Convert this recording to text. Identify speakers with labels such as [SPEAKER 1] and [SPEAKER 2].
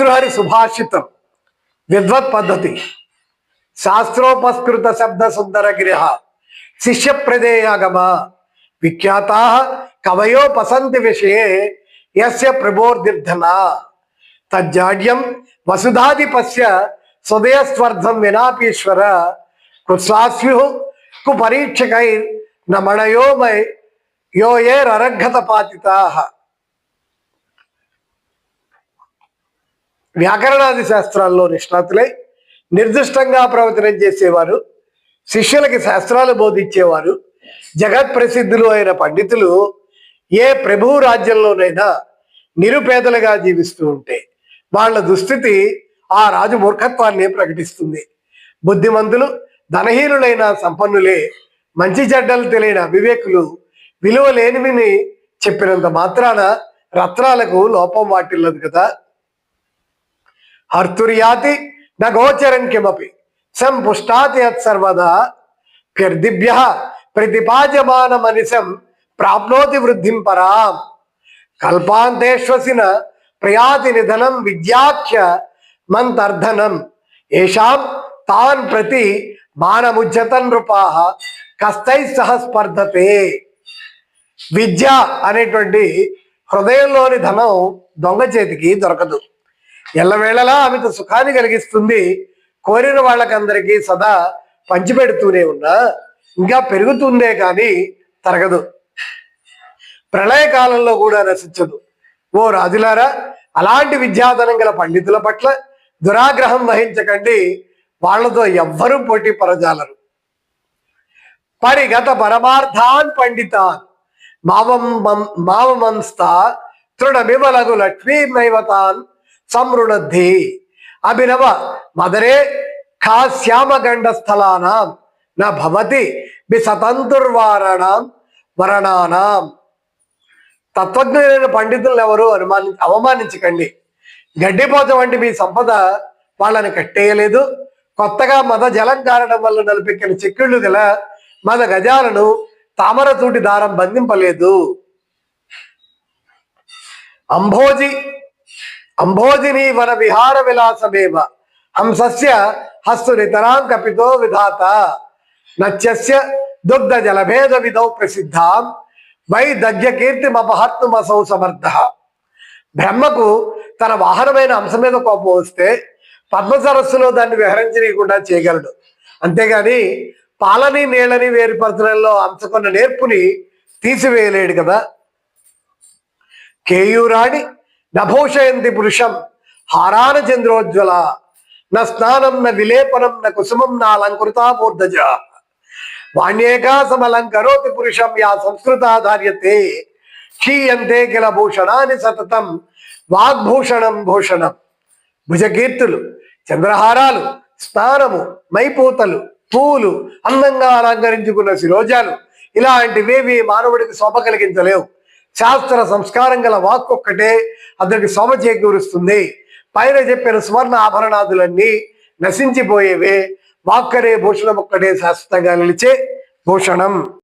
[SPEAKER 1] पितृहरि सुभाषित विद्वत पद्धति। शास्त्रोपस्कृत शब्द सुंदर गृह। शिष्य प्रदेयागम विख्याता कवयो पसंद विषय, यस्य प्रभोर्दिर्धना तज्जाड्यम वसुधाधिपस्य स्वदेह स्वर्धम विनापीश्वर। कुत्स्वास्यु कुपरीक्षक नमणयो मय यो ये ररघत पातिताः వ్యాకరణాది శాస్త్రాల్లో నిష్ణాతులై నిర్దిష్టంగా ప్రవచనం చేసేవారు శిష్యులకి శాస్త్రాలు బోధించేవారు జగత్ ప్రసిద్ధులు అయిన పండితులు ఏ ప్రభువు రాజ్యంలోనైనా నిరుపేదలుగా జీవిస్తూ ఉంటే వాళ్ళ దుస్థితి ఆ రాజు మూర్ఖత్వాన్ని ప్రకటిస్తుంది. బుద్ధిమంతులు ధనహీనులైన సంపన్నులే మంచి చెడ్డలు తెలియని అవివేకులు విలువ లేనివిని చెప్పినంత మాత్రాన రత్నాలకు లోపం వాటిల్లదు కదా. హర్తుర్యాతి నగోచరం కిమపి సంపుష్టాతి యత్సర్వదా ప్యర్దిభ్య ప్రతిపాద్యమాన మనిషం ప్రాప్నోతి వృద్ధిం పరాం కల్పాంతేశ్వసిన ప్రయాతి నిధనం విద్యాఖ్య మంతర్ధనం ఏషాం తాన్ ప్రతి మానముజ్జతన్ నృపా కస్తై సహ స్పర్ధతే విద్య అనేటువంటి హృదయంలోని ధనం దొంగ చేతికి దొరకదు ఎల్లవేళలా ఆమెకు సుఖాన్ని కలిగిస్తుంది. కోరిన వాళ్ళకందరికీ సదా పంచిపెడుతూనే ఉన్నా. ఇంకా పెరుగుతుందే కానీ తరగదు. ప్రళయకాలంలో కూడా నశించదు. ఓ రాజులారా అలాంటి విద్యాధనం గల పండితుల పట్ల దురాగ్రహం వహించకండి. వాళ్ళతో ఎవ్వరూ పోటీ పరజాలరు. పరిగత పరమార్థాన్ పండితాన్. మావం మావమంస్తా తృణమివలగు లక్ష్మీమైవతాన్ సంరుణద్ధి అభినవ మదరే ఖాశ్యామగండ స్థలానాం న భవతి విసతంతుర్వారణాం వరణానాం. తత్వజ్ఞులైన పండితులను ఎవరు అనుమాని అవమానించకండి. గడ్డిపోత వంటి మీ సంపద వాళ్ళని కట్టేయలేదు. కొత్తగా మద జలం కారడం వల్ల నలిపెక్కిన చిక్కుళ్ళు గల మద గజాలను తామరతూటి దారం బంధింపలేదు. అంభోజి అంబోజిని వన విహార విలాసమేవ హంసస్య హస్తు నితరాం కపితో విధాత నత్యస్య దుగ్ధ జలభేద విధౌ ప్రసిద్ధాం వై దగ్ధ్య కీర్తిమపహర్తుమసౌ సమర్థ బ్రహ్మకు తన వాహనమైన అంశ మీద కోపం వస్తే పద్మ సరస్సులో దాన్ని విహరించనీయకుండా చేయగలడు. అంతేగాని పాలని నీళ్ళని వేరుపరచడంలో అంశకున్న నేర్పుని తీసివేయలేడు కదా. కేయూరాణి నభూషయంతి పురుషం హారాన చంద్రోజ్వల న స్నానం న విలేపనం న కుసుమం నా అలంకృతా మూర్ధజ. వాణ్యేకాసమలంకరోతి పురుషం యా సంస్కృతాధార్యతే క్షీయంతే కిల భూషణాన్ని సతతం వాగ్భూషణం భూషణం. భుజకీర్తులు చంద్రహారాలు స్నానము మైపూతలు పూలు అందంగా అలంకరించుకున్న శిరోజాలు ఇలాంటివేవి మానవుడికి శోభ కలిగించలేవు. శాస్త్ర సంస్కారం గల వాక్కొక్కటే అతనికి శోభ చేకూరుస్తుంది. పైన చెప్పిన సువర్ణ ఆభరణాదులన్నీ నశించిపోయేవే. వాక్కరే భూషణం ఒక్కటే శాశ్వతంగా నిలిచే భూషణం.